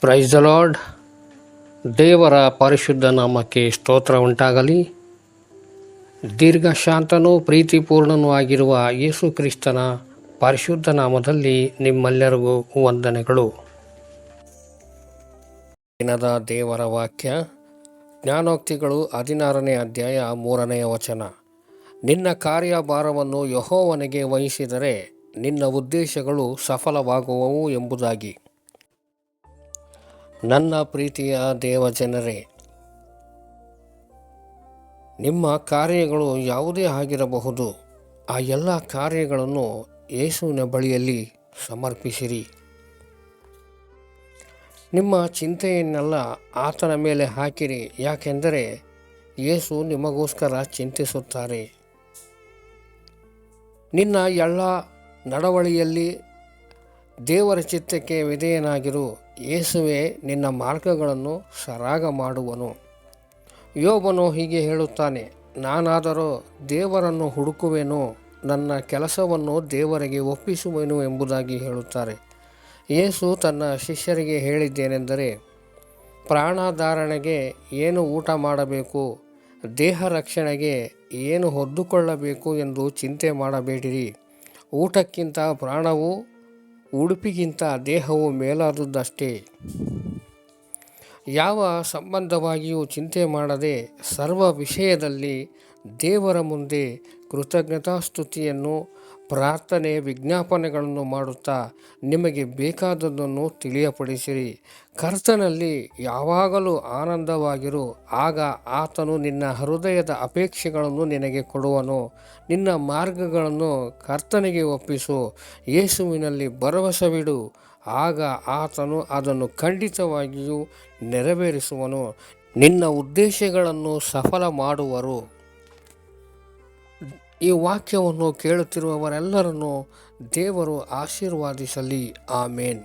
Praise the lord ದೇವರ ಪರಿಶುದ್ಧ ನಾಮಕ್ಕೆ ಸ್ತೋತ್ರ ಉಂಟಾಗಲಿ. ದೀರ್ಘ ಶಾಂತನೂ ಪ್ರೀತಿಪೂರ್ಣನೂ ಆಗಿರುವ ಯೇಸು ಕ್ರಿಸ್ತನ ಪರಿಶುದ್ಧ ನಾಮದಲ್ಲಿ ನಿಮ್ಮೆಲ್ಲರಿಗೂ ವಂದನೆಗಳು. ದಿನದ ದೇವರ ವಾಕ್ಯ, ಜ್ಞಾನೋಕ್ತಿಗಳು ಹದಿನಾರನೇ ಅಧ್ಯಾಯ ಮೂರನೆಯ ವಚನ. ನಿನ್ನ ಕಾರ್ಯಭಾರವನ್ನು ಯಹೋವನಿಗೆ ವಹಿಸಿದರೆ ನಿನ್ನ ಉದ್ದೇಶಗಳು ಸಫಲವಾಗುವವು ಎಂಬುದಾಗಿ. ನನ್ನ ಪ್ರೀತಿಯ ದೇವಜನರೇ ನಿಮ್ಮ ಕಾರ್ಯಗಳು ಯಾವುದೇ ಆಗಿರಬಹುದು. ಆ ಎಲ್ಲ ಕಾರ್ಯಗಳನ್ನು ಯೇಸುವಿನ ಬಳಿಯಲ್ಲಿ ಸಮರ್ಪಿಸಿರಿ. ನಿಮ್ಮ ಚಿಂತೆಯನ್ನೆಲ್ಲ ಆತನ ಮೇಲೆ ಹಾಕಿರಿ. ಯಾಕೆಂದರೆ ಯೇಸು ನಿಮಗೋಸ್ಕರ ಚಿಂತಿಸುತ್ತಾರೆ. ನಿನ್ನ ಎಲ್ಲ ನಡವಳಿಯಲ್ಲಿ ದೇವರ ಚಿತ್ತಕ್ಕೆ ವಿಧೇಯನಾಗಿರು. ಯೇಸುವೆ, ನಿನ್ನ ಮಾರ್ಗಗಳನ್ನು ಸರಾಗ ಮಾಡುವನು. ಯೋಬನು ಹೀಗೆ ಹೇಳುತ್ತಾನೆ, ನಾನಾದರೂ ದೇವರನ್ನು ಹುಡುಕುವೆನು, ನನ್ನ ಕೆಲಸವನ್ನು ದೇವರಿಗೆ ಒಪ್ಪಿಸುವೆನು ಎಂಬುದಾಗಿ ಹೇಳುತ್ತಾರೆ. ಯೇಸು ತನ್ನ ಶಿಷ್ಯರಿಗೆ ಹೇಳಿದ್ದೇನೆಂದರೆ, ಪ್ರಾಣಧಾರಣೆಗೆ ಏನು ಊಟ ಮಾಡಬೇಕು, ದೇಹ ರಕ್ಷಣೆಗೆ ಏನು ಹೊದ್ದುಕೊಳ್ಳಬೇಕು ಎಂದು ಚಿಂತೆ ಮಾಡಬೇಡಿರಿ. ಊಟಕ್ಕಿಂತ ಪ್ರಾಣವು ಉಡುಪಿಗಿಂತ ದೇಹವು ಮೇಲಾದುದಷ್ಟೇ. ಯಾವ ಸಂಬಂಧವಾಗಿಯೂ ಚಿಂತೆ ಮಾಡದೆ ಸರ್ವ ವಿಷಯದಲ್ಲಿ ದೇವರ ಮುಂದೆ ಕೃತಜ್ಞತಾಸ್ತುತಿಯನ್ನು ಪ್ರಾರ್ಥನೆ ವಿಜ್ಞಾಪನೆಗಳನ್ನು ಮಾಡುತ್ತಾ ನಿಮಗೆ ಬೇಕಾದದ್ದನ್ನು ತಿಳಿಯಪಡಿಸಿರಿ. ಕರ್ತನಲ್ಲಿ ಯಾವಾಗಲೂ ಆನಂದವಾಗಿರು, ಆಗ ಆತನು ನಿನ್ನ ಹೃದಯದ ಅಪೇಕ್ಷೆಗಳನ್ನು ನಿನಗೆ ಕೊಡುವನು. ನಿನ್ನ ಮಾರ್ಗಗಳನ್ನು ಕರ್ತನಿಗೆ ಒಪ್ಪಿಸು, ಯೇಸುವಿನಲ್ಲಿ ಭರವಸವಿಡು. ಆಗ ಆತನು ಅದನ್ನು ಖಂಡಿತವಾಗಿಯೂ ನೆರವೇರಿಸುವನು. ನಿನ್ನ ಉದ್ದೇಶಗಳನ್ನು ಸಫಲ ಮಾಡುವರು. ಈ ವಾಕ್ಯವನ್ನು ಕೇಳುತ್ತಿರುವವರೆಲ್ಲರನ್ನು ದೇವರು ಆಶೀರ್ವಾದಿಸಲಿ. ಆಮೇನ್.